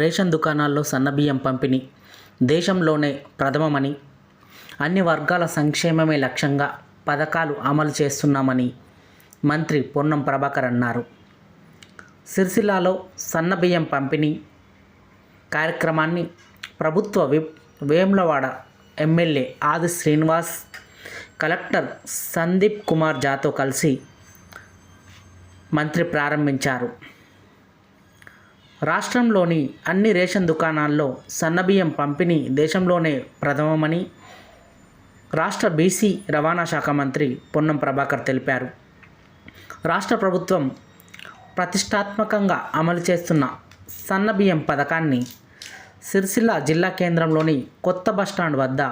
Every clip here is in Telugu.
రేషన్ దుకాణాల్లో సన్నబియ్యం పంపిణీ దేశంలోనే ప్రథమమని అన్ని వర్గాల సంక్షేమమే లక్ష్యంగా పథకాలు అమలు చేస్తున్నామని మంత్రి పొన్నం ప్రభాకర్ అన్నారు. సిరిసిల్లాలో సన్నబియ్యం పంపిణీ కార్యక్రమాన్ని ప్రభుత్వ whip Vemulawada MLA Adi Srinivas collector Sandeep Kumar జాతో కలిసి మంత్రి ప్రారంభించారు. రాష్ట్రంలోని అన్ని రేషన్ దుకాణాల్లో సన్నబియ్యం పంపిణీ దేశంలోనే ప్రథమమని రాష్ట్ర బీసీ రవాణా శాఖ మంత్రి పొన్నం ప్రభాకర్ తెలిపారు. రాష్ట్ర ప్రభుత్వం ప్రతిష్టాత్మకంగా అమలు చేస్తున్న సన్నబియ్యం పథకాన్ని సిరిసిల్ల జిల్లా కేంద్రంలోని కొత్త బస్టాండ్ వద్ద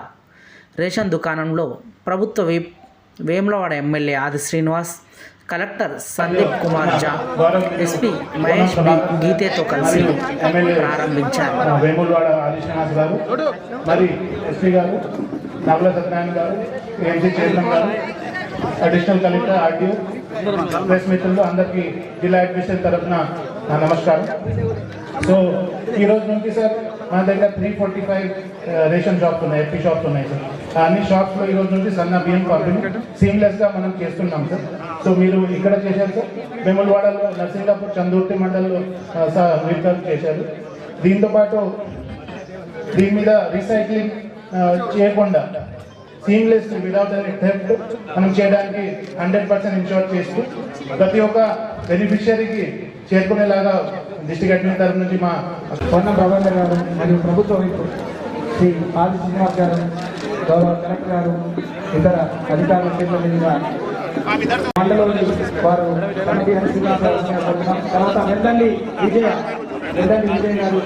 రేషన్ దుకాణంలో ప్రభుత్వ విప్ వేములవాడ ఎమ్మెల్యే ఆది శ్రీనివాస్ కలెక్టర్ సందీప్ కుమార్ జా ఎస్పీ మహేష్ బి గీతేతో కలిసి ప్రారంభించారు. వేములవాడ ఆదిశ్వనాథ్ గారు మరి SP garu Navala Satyanarayana garu AMC chairman garu additional collector RDO press మిత్రులు అందరికీ జిల్లా అడ్మినిస్ట్రేషన్ తరఫున నమస్కారం. సో ఈ రోజు నుంచి సార్ మన దగ్గర three forty five ration shops ఉన్నాయి ఎఫ్పీ షాప్స్ ఉన్నాయి సార్. అన్ని షాప్స్లో ఈ రోజు నుంచి సన్న బియ్యం పంపిణీ సీమ్లెస్గా మనం చేస్తున్నాం సార్. సో మీరు ఇక్కడ చేశారు సార్. వేములవాడలో నర్సింగాపూర్ చందూర్తి మండల్లో మీరు చేశారు. దీంతో పాటు దీని మీద రీసైక్లింగ్ చేయకుండా సీమ్లెస్ విదౌట్ థెఫ్ట్ మనం చేయడానికి హండ్రెడ్ పర్సెంట్ ఇన్షూర్ చేస్తూ ప్రతి ఒక్క బెనిఫిషియరీకి చేరుకునేలాగా డిస్టిక్ అడ్మిన్ తరఫు నుంచి మా పొన్న ప్రభాకర్ గారు మరియు ప్రభుత్వ వైపు శ్రీ ఆది శ్రీనివాస్ గారు గౌరవ కలెక్టర్ గారు ఇతర అధికారుల చేతుల మీదుగా మండలంలో వారు తర్వాత వెందండి విజయ వెందండి విజయ్ గారు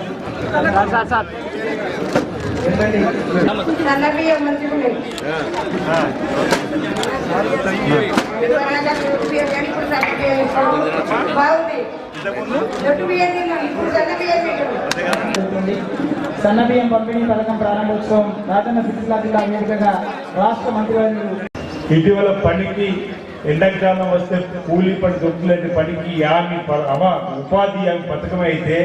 సన్న బియ్యం బాగుంది సన్నబియ్యం పంపిణీ పథకం ప్రారంభోత్సవం రాజన్న సిరిసిల్ల జిల్లా వేదికగా రాష్ట్ర మంత్రివర్యులు ఇటీవల పనికి ఎండాకాలం వస్తే కూలీ పని దొరుకులేని పనికి యామి ప- ఉపాధి హామీ పథకం అయితే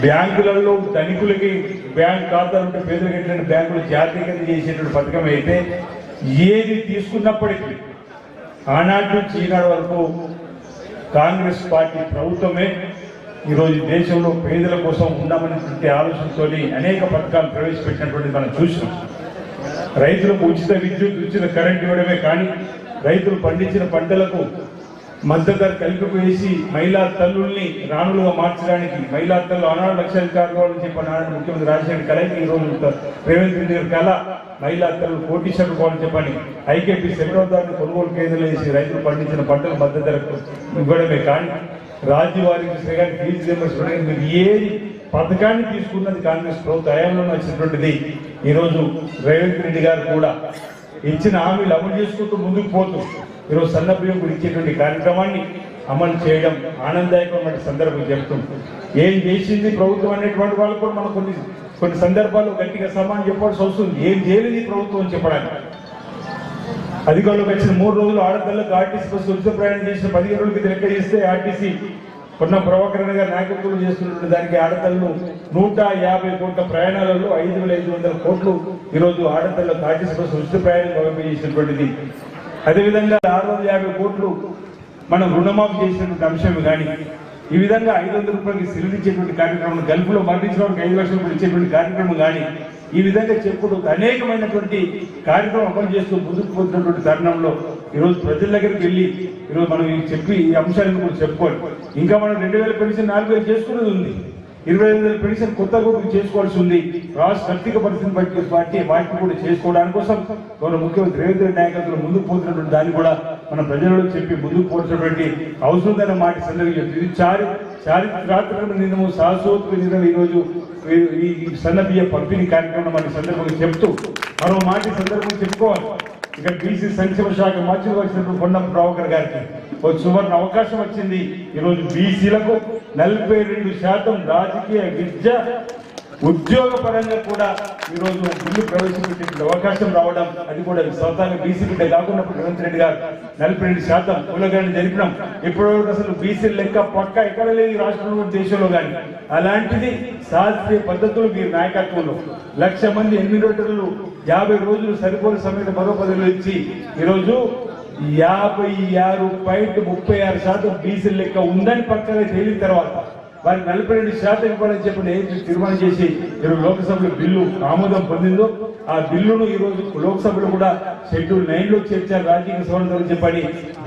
బ్యాంకులలో ధనికులకి బ్యాంక్ ఖాతాలు ఉంటే పేదలకు ఎట్లయిన బ్యాంకులు జాతీయకరణ చేసేటువంటి పథకం అయితే ఏది తీసుకున్నప్పటికీ ఆనాటి నుంచి ఈనాడు వరకు కాంగ్రెస్ పార్టీ ప్రభుత్వమే ఈరోజు దేశంలో పేదల కోసం ఉన్నామనేటువంటి ఆలోచనతో అనేక పథకాలు ప్రవేశపెట్టినటువంటి మనం చూసినాం. రైతులకు ఉచిత విద్యుత్ ఉచిత కరెంట్ ఇవ్వడమే కానీ రైతులు పండించిన పంటలకు మద్దతు ధర కలిపి వేసి మహిళా తల్లుల్ని రాణులుగా మార్చడానికి మహిళా తల్లు ఆనాడు లక్షాధికారులు కావాలని చెప్పి నాడు ముఖ్యమంత్రి రాజశేఖర్ కళకి ఈ రోజు రేవంత్ రెడ్డి గారి కళ మహిళా తల్లు కోటీశ్వరులు కావాలని చెప్పని ఐకేపీ సెక్రటరీ కొనుగోలు కేంద్రాలు వేసి రైతులు పండించిన పంటలు మద్దతు ధరకు ఇవ్వడమే కానీ రాజీవారికి శ్రీగారి ఫీజు రియంబర్స్మెంట్ మీరు ఏది పథకాన్ని తీసుకున్నది కాంగ్రెస్ ప్రభుత్వ హయాంలో వచ్చినటువంటిది. ఈరోజు రేవంత్ రెడ్డి గారు కూడా ఇచ్చిన హామీలు అమలు చేసుకుంటూ ముందుకు పోతూ ఈరోజు సన్న బియ్యం కూడా ఇచ్చేటువంటి కార్యక్రమాన్ని అమలు చేయడం ఆనందదాయకమైన సందర్భం చెప్తుంది ఏం చేసింది ప్రభుత్వం అనేటువంటి వాళ్ళు కూడా మనం కొన్ని కొన్ని సందర్భాల్లో గట్టిగా సమానం చెప్పాల్సి వస్తుంది. ఏం చేయలేదు ఈ ప్రభుత్వం అని చెప్పడానికి. అధికారులకు వచ్చిన మూడు రోజులు ఆడపిల్లలకు ఆర్టీసీ బస్సు ఉచిత ప్రయాణం చేసిన పదిహేను రోజులకి లెక్క చేస్తే ఆర్టీసీ కొన్న ప్రభాకరణ గారు నాయకత్వం చేస్తున్నటువంటి దానికి ఆడపిల్లలు నూట యాభై కోట్ల ప్రయాణాలలో ఐదు వేల ఐదు వందల కోట్లు ఈరోజు ఆడపిల్లలకు ఆర్టీసీ బస్సు ఉచిత ప్రయాణం గౌరవం చేసినటువంటిది. అదేవిధంగా ఆరు వందల యాభై కోట్లు మనం రుణమాఫీ చేసినటువంటి అంశం కానీ ఈ విధంగా ఐదు వందల రూపాయలకి సిలిండించేటువంటి కార్యక్రమం గల్ఫ్లో మరణించిన వారికి ఐదు లక్షల రూపాయలు ఇచ్చేటువంటి కార్యక్రమం కానీ ఈ విధంగా చెప్పుడు అనేకమైనటువంటి కార్యక్రమం అమలు చేస్తూ ముందుకు పోతున్నటువంటి తరుణంలో ఈరోజు ప్రజల దగ్గరికి వెళ్ళి ఈరోజు మనం చెప్పి ఈ అంశాలను కూడా చెప్పుకోవాలి. ఇంకా మనం రెండు వేల పెన్షన్ నాలుగు వేలు చేసుకునేది ఉంది. ఇరవై ఐదు వేల పెన్షన్ కొత్త చేసుకోవాల్సి ఉంది. రాష్ట్ర ఆర్థిక పరిస్థితిని బట్టి పార్టీ వాటిని కూడా చేసుకోవడానికి కోసం గౌరవ ముఖ్యమంత్రి రేవంత్ రెడ్డి నాయకత్వంలో ముందుకు పోతున్నటువంటి దాన్ని కూడా మన ప్రజలలో చెప్పి ముందుకు పోతున్నటువంటి అవసరమైన మాట సందర్భం ఇది చారి చారిత్రాత్మక నిర్ణయం శాశ్వత నిర్ణయం ఈరోజు ఈ- ఈ ఈ సన్న బియ్య పంపిణీ కార్యక్రమం మన సందర్భంగా చెప్తూ మరో మాట సందర్భంగా చెప్పుకోవాలి. ఇక్కడ బీసీ సంక్షేమ శాఖ మంత్రిగా వచ్చినప్పుడు కొండ ప్రభాకర్ గారికి ఒక సువర్ణ అవకాశం వచ్చింది. ఈరోజు బీసీలకు నలభై రెండు శాతం రాజకీయ విద్య ఉద్యోగ పరంగా కూడా ఈరోజు బిల్లు ప్రవేశపెట్టే అవకాశం రావడం అది కూడా సొంతంగా బీసీ బిడ్డ కాకుండా రేవంత్ రెడ్డి గారు నలభై రెండు శాతం కులగాన్ని జరిపినాం. ఇప్పటివరకు అసలు బీసీ లెక్క పక్క ఎక్కడ లేదు రాష్ట్రంలో దేశంలో కానీ అలాంటిది శాస్త్రీయ పద్ధతులు మీరు నాయకత్వంలో. లక్ష మంది ఎన్నిమిటర్లు యాభై రోజులు సరిపోని సమయంలో మరో పదవులు ఇచ్చి ఈరోజు యాభై ఆరు పాయింట్ ముప్పై ఆరు శాతం బీసీ లెక్క ఉందని పక్కగా తేలిన తర్వాత వారి నలభై రెండు శాతం ఇవ్వాలని చెప్పి నేను తీర్మానం చేసి ఈరోజు లోక్సభలో బిల్లు ఆమోదం పొందిందో ఆ బిల్లును ఈ రోజు లోక్సభలో కూడా షెడ్యూల్ నైన్లో చేర్చారు రాజకీయ సవరణ చెప్పని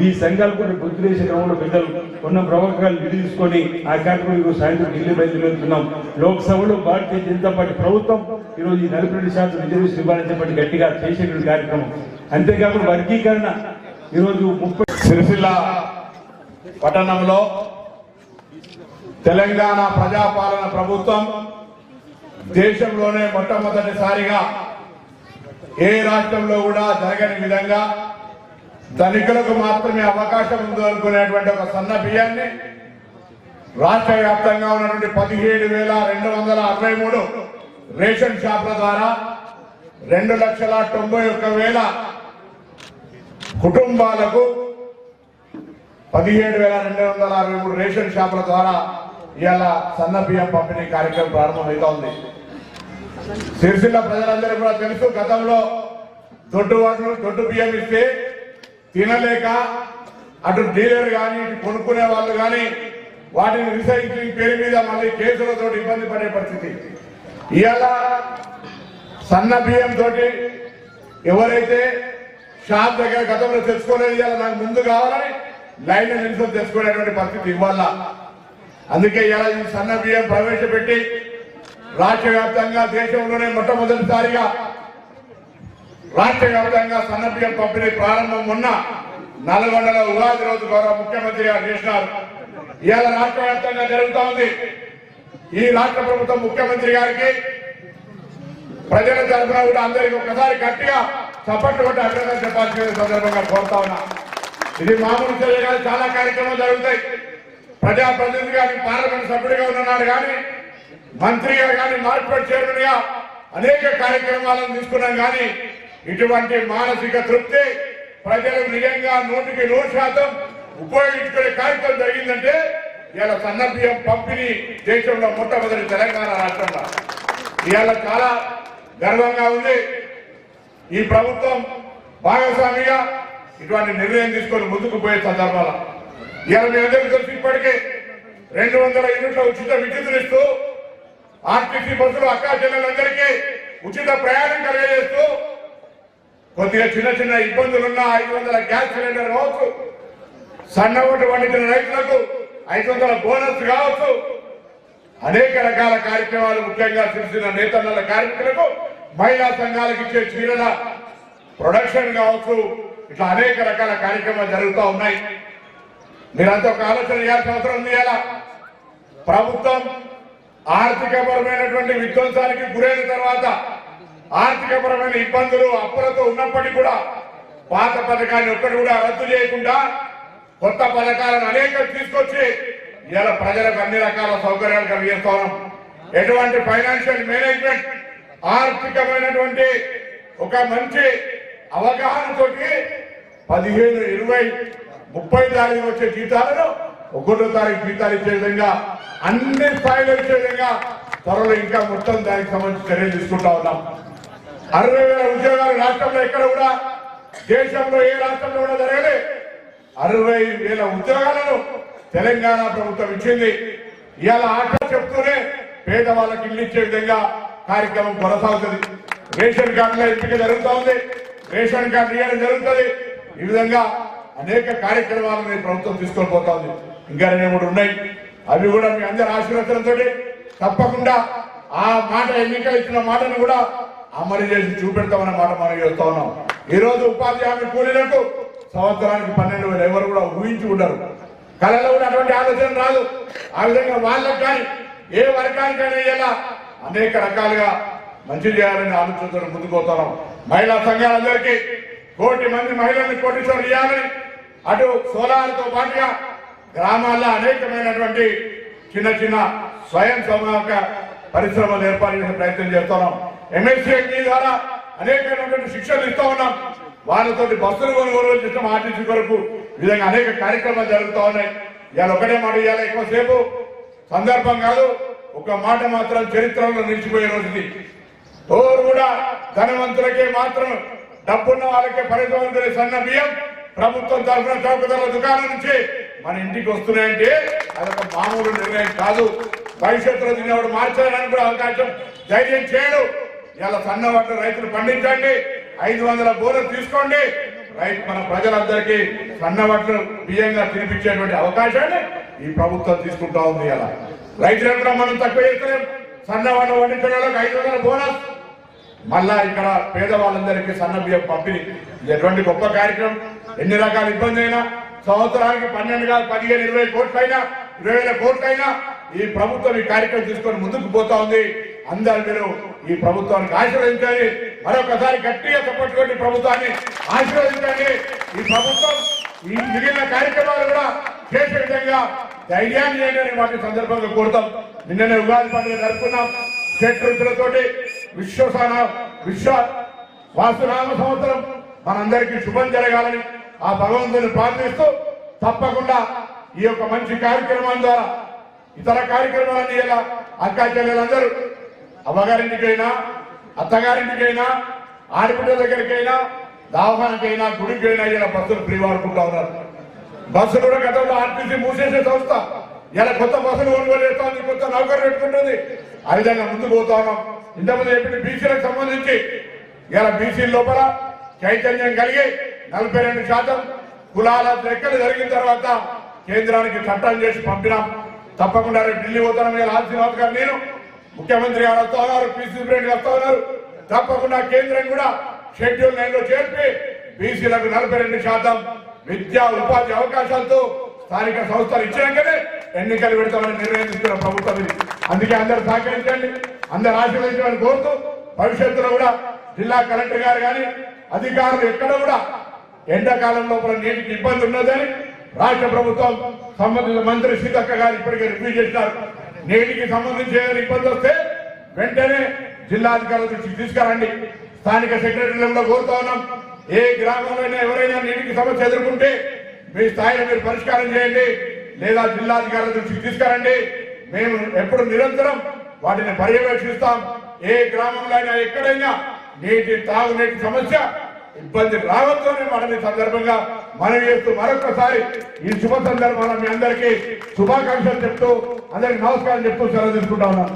ఈ సంఘాలు కూడా గుర్తు క్రమంలో పెద్దలు ఉన్న ప్రవకాలు విడిదీసుకొని ఆ కార్యక్రమం ఈరోజు సాయంత్రం ఢిల్లీ బయలుదేరుతున్నాం. లోక్సభలో భారతీయ జనతా పార్టీ ప్రభుత్వం ఈరోజు ఈ నలభై రెండు శాతం రిజర్వేషన్ ఇవ్వాలని చెప్పి గట్టిగా చేసేటువంటి కార్యక్రమం. అంతేకాకుండా వర్గీకరణ ఈరోజు ముప్పై సిరిసిల్ల పట్టణంలో తెలంగాణ ప్రజాపాలన ప్రభుత్వం దేశంలోనే మొట్టమొదటిసారిగా ఏ రాష్ట్రంలో కూడా జరగని విధంగా ధనికులకు మాత్రమే అవకాశం ఉంది అనుకునేటువంటి ఒక సన్న బియ్యాన్ని రాష్ట్ర వ్యాప్తంగా ఉన్నటువంటి పదిహేడు వేల రెండు వందల అరవై మూడు రేషన్ షాపుల ద్వారా రెండు లక్షల తొంభై ఒక్క వేల కుటుంబాలకు పదిహేడు వేల రెండు వందల అరవై మూడు రేషన్ షాపుల ద్వారా ఇవాళ సన్న బియ్యం పంపిణీ కార్యక్రమం ప్రారంభమవుతోంది సిరిసిల్ల ప్రజలందరూ కూడా తెలుసు గతంలో దొడ్డు వాళ్ళు దొడ్డు బియ్యం ఇస్తే తినలేక అటు డీలర్ కానీ ఇటు కొనుక్కునే వాళ్ళు కానీ వాటిని రీసైక్లింగ్ పేరు మీద మళ్ళీ కేసులతో ఇబ్బంది పడే పరిస్థితి. ఇవాళ సన్న బియ్యం తోటి ఎవరైతే షాప్ దగ్గర గతంలో తెచ్చుకోలేదు ఇవాళ నాకు ముందు కావాలని లైన్ నిలుచుని తెచ్చుకునేటువంటి పరిస్థితి ఇవ్వాలా అందుకే ఇలా ఈ సన్న బియ్యం ప్రవేశపెట్టి రాష్ట్ర వ్యాప్తంగా దేశంలోనే మొట్టమొదటిసారిగా రాష్ట్ర వ్యాప్తంగా సన్న బియ్యం పంపిణీ ప్రారంభం ఉన్న నల్గొండలో ఉగాది రోజు ద్వారా ముఖ్యమంత్రి గారు చేసినారు. ఇవాళ రాష్ట్ర వ్యాప్తంగా జరుగుతా ఉంది. ఈ రాష్ట్ర ప్రభుత్వం ముఖ్యమంత్రి గారికి ప్రజల తరఫున కూడా అందరికి ఒకసారి గట్టిగా చప్పట్లు కొట్టి అభినందన చెప్పాల్సిన సందర్భంగా కోరుతా ఉన్నా. ఇది మామూలు చర్య కాదు చాలా కార్యక్రమాలు జరుగుతాయి. ప్రజాప్రతినిధి కానీ పార్లమెంట్ సభ్యుడిగా ఉన్నాడు కానీ మంత్రిగా కానీ మార్కెట్ చైర్మన్గా అనేక కార్యక్రమాలను తీసుకున్నాం కానీ ఇటువంటి మానసిక తృప్తి ప్రజలు నిజంగా నూటికి నూరు శాతం ఉపయోగించుకునే కార్యక్రమం జరిగిందంటే ఇలా సన్నబియ్యం పంపిణీ దేశంలో మొట్టమొదటి తెలంగాణ రాష్ట్రంలో. ఇవాళ చాలా గర్వంగా ఉంది. ఈ ప్రభుత్వం భాగస్వామిగా ఇటువంటి నిర్ణయం తీసుకొని ముందుకు పోయే సందర్భాల. ఇవాళ మీ అందరికీ ఇప్పటికే రెండు వందల యూనిట్ల ఉచిత విద్యుత్తులు ఇస్తూ ఆర్టీసీ బస్సులు అక్కా చెల్లెలందరికీ ఉచిత ప్రయాణం కలిగజేస్తూ కొద్దిగా చిన్న చిన్న ఇబ్బందులున్న ఐదు వందల గ్యాస్ సిలిండర్ కావచ్చు వంట పండించిన రైతులకు ఐదు వందల బోనస్ కావచ్చు. అనేక రకాల కార్యక్రమాలు ముఖ్యంగా సిరిసిన నేతన్నల కార్మికులకు మహిళా సంఘాలకు ఇచ్చే చీరల ప్రొడక్షన్ కావచ్చు. ఇట్లా అనేక రకాల కార్యక్రమాలు జరుగుతూ ఉన్నాయి. మీరంతా ఒక ఆలోచన చేయాల్సిన అవసరం ఉంది ప్రభుత్వం ఆర్థికపరమైనటువంటి విధ్వంసానికి గురైన తర్వాత ఆర్థికపరమైన ఇబ్బందులు అప్పులతో ఉన్నప్పటికీ కూడా పాత పథకాన్ని ఒక్కటి కూడా రద్దు చేయకుండా కొత్త పథకాలను అనేక తీసుకొచ్చి ఇలా ప్రజలకు అన్ని రకాల సౌకర్యాలు కలిగిస్తా ఎటువంటి ఫైనాన్షియల్ మేనేజ్మెంట్ ఆర్థికమైనటువంటి ఒక మంచి అవగాహనతోటి పదిహేను ఇరవై ముప్పై తారీఖు వచ్చే జీతాలను ఒకటో తారీఖు జీతాలు ఇచ్చే విధంగా అన్ని స్థాయిలో ఇచ్చే విధంగా త్వరలో ఇంకా మొత్తం దానికి సంబంధించి చర్యలు తీసుకుంటా ఉన్నాం. అరవై వేల ఉద్యోగాలు రాష్ట్రంలో ఎక్కడ కూడా దేశంలో ఏ రాష్ట్రంలో కూడా జరగలే. అరవై వేల ఉద్యోగాలను తెలంగాణ ప్రభుత్వం ఇచ్చింది. ఇవాళ ఆట చెప్తూనే పేదవాళ్ళకి ఇల్లు ఇచ్చే విధంగా కార్యక్రమం కొనసాగుతుంది. రేషన్ కార్డుల ఎంపిక జరుగుతూ ఉంది రేషన్ కార్డు ఇవ్వడం జరుగుతుంది. ఈ విధంగా అనేక కార్యక్రమాలను ప్రభుత్వం తీసుకొని పోతా ఉంది. ఇంకా రెండు మూడు ఉన్నాయి. అవి కూడా మీ అందరి ఆశీర్వచనంతో తప్పకుండా ఆ మాట ఎన్నికలు ఇచ్చిన మాటను కూడా అమలు చేసి చూపెడతామన్న మాట మనం చేస్తా ఉన్నాం. ఈ రోజు ఉపాధి హామీ కూలీలకు సంవత్సరానికి పన్నెండు వేలు ఎవరు కూడా ఊహించి ఉండరు. కళలో కూడా అటువంటి ఆలోచన రాదు. ఆ విధంగా వాళ్ళకు కానీ ఏ వర్గానికైనా ఇలా అనేక రకాలుగా మంచి చేయాలని ఆలోచనతో ముందుకు పోతున్నాం మహిళా సంఘాలందరికీ కోటి మంది మహిళల్ని కోటీశ్వరులు చేయాలని అటు సోలార్తో పాటుగా గ్రామాల్లో అనేకమైనటువంటి చిన్న చిన్న స్వయం సమూహక పరిశ్రమలు ఏర్పాటు చేసే ప్రయత్నం చేస్తున్నాం. ఎంఎస్సీ ద్వారా అనేకమైనటువంటి శిక్షణలు ఇస్తా ఉన్నాం. వాళ్ళతోటి బస్సులు కొనుగోలు చేసిన ఆర్టీసీ కొరకు విధంగా అనేక కార్యక్రమాలు జరుగుతూ ఉన్నాయి. ఇవాళ ఒకటే మాట ఇవాళ ఎక్కువసేపు. సందర్భం కాదు ఒక మాట మాత్రం చరిత్రలో నిలిచిపోయే రోజుది. ఎవరు కూడా ధనవంతులకే మాత్రం డబ్బున్న వాళ్ళకే పరిధవంతులే సన్న బియ్యం. ప్రభుత్వం తరఫున చౌకధరల దుకాణం నుంచి మన ఇంటికి వస్తున్నాయంటే అదొక మామూలు నిర్ణయం కాదు. భవిష్యత్తులో తినేవాడు మార్చడానికి కూడా అవకాశం ధైర్యం చేయడు. ఇలా సన్నవాట రైతులు పండించండి. ఐదు వందల బోనస్ తీసుకోండి. రైతు మన ప్రజలందరికీ సన్న బియ్యంగా తినిపించేటువంటి అవకాశాన్ని ఈ ప్రభుత్వం తీసుకుంటా ఉంది ఇలా రైతులను కూడా మనం తక్కువ చేస్తలేం. సన్నవాళ్ళు ఐదు వందల బోనస్. మళ్ళా ఇక్కడ పేదవాళ్ళందరికీ సన్న బియ్యం పంపిణీ. ఇది ఎటువంటి గొప్ప కార్యక్రమం. ఎన్ని రకాల ఇబ్బంది అయినా సంవత్సరానికి పన్నెండు కాదు పదిహేను ఇరవై కోట్లైనా ఇరవై వేల కోట్లైనా ఈ ప్రభుత్వం ఈ కార్యక్రమం తీసుకొని ముందుకు పోతా ఉంది. అందరు మీరు ఈ ప్రభుత్వానికి ఆశీర్వదించాలి మరొకసారి గట్టిగా చెప్పట్టుకోండి ప్రభుత్వాన్ని ఆశీర్వదించండి. ఈ ప్రభుత్వం ఈ మిగిలిన కార్యక్రమాలు కూడా చేసే విధంగా ధైర్యాన్ని చేయండి వాటి సందర్భంగా కోరుతాం. నిన్ననే ఉగాది పండుగ జరుపుకున్నాం. క్షేత్రులతోటి విశ్వసాన విశ్వ వాసునామ సంవత్సరం మనందరికీ శుభం జరగాలని ఆ భగవంతుని ప్రార్థిస్తూ తప్పకుండా ఈ యొక్క మంచి కార్యక్రమం ద్వారా ఇతర కార్యక్రమాలన్నీ ఇలా అక్కా చెల్లెలందరూ అమ్మగారింటికైనా అత్తగారింటికైనా ఆడపిల్ల దగ్గరికైనా దావానికైనా గుడికైనా ఇలా బస్సులు ఫ్రీ వాడుకుంటా ఉన్నారు. బస్సులు కూడా గతంలో ఆర్టీసీ మూసేసే సంస్థ. ఇలా కొత్త బస్సులు కొనుగోలు చేస్తోంది కొత్త నౌకరు పెట్టుకుంటుంది. ఆ విధంగా ముందుకు పోతా ఉన్నాం. ఇంతకుముందు చెప్పిన బీసీలకు సంబంధించి ఇలా బీసీ లోపల చైతన్యం కలిగి నలభై రెండు శాతం కులాల లెక్కలు జరిగిన తర్వాత కేంద్రానికి చట్టం చేసి పంపినాం. తప్పకుండా రేపు ఢిల్లీ పోతాను మీరు ఆశీర్వాద్ గారు నేను ముఖ్యమంత్రి గారు వస్తా ఉన్నారు పిసిసి ప్రెసిడెంట్ వస్తా ఉన్నారు. తప్పకుండా కేంద్రం కూడా షెడ్యూల్ నైన్లో చేర్పి బీసీలకు నలభై రెండు శాతం విద్యా ఉపాధి అవకాశాలతో స్థానిక సంస్థలు ఇచ్చినాకనే ఎన్నికలు పెడతామని నిర్ణయం తీసుకున్న ప్రభుత్వం ఇది. అందుకే అందరు సహకరించండి అందరూ ఆశీర్వదించమని కోరుతూ భవిష్యత్తులో కూడా జిల్లా కలెక్టర్ గారు కానీ అధికారులు ఎక్కడ కూడా ఎండాకాలం లోపల నీటికి ఇబ్బంది ఉన్నదని రాష్ట్ర ప్రభుత్వం సంబంధిత మంత్రి సీతక్క గారు ఇప్పటికే రివ్యూ చేశారు. నీటికి సంబంధించి ఏదైనా ఇబ్బంది వస్తే వెంటనే జిల్లాధికారుల దృష్టికి తీసుకురండి. స్థానిక సెక్రటరీలలో కూడా కోరుతా ఉన్నాం. ఏ గ్రామంలో ఎవరైనా నీటికి సమస్య ఎదుర్కొంటే మీ స్థాయిలో మీరు పరిష్కారం చేయండి. లేదా జిల్లాధికారుల దృష్టికి తీసుకురండి. మేము ఎప్పుడు నిరంతరం వాటిని పర్యవేక్షిస్తాం. ఏ గ్రామంలో అయినా ఎక్కడైనా నీటి తాగునీటి సమస్య ఇబ్బంది రావద్దు మనం ఈ సందర్భంగా మనం చేస్తూ మరొకసారి ఈ శుభ సందర్భంలో మీ అందరికీ శుభాకాంక్షలు చెప్తూ అందరికి నమస్కారం చెప్తూ సెలవు తీసుకుంటా ఉన్నాను.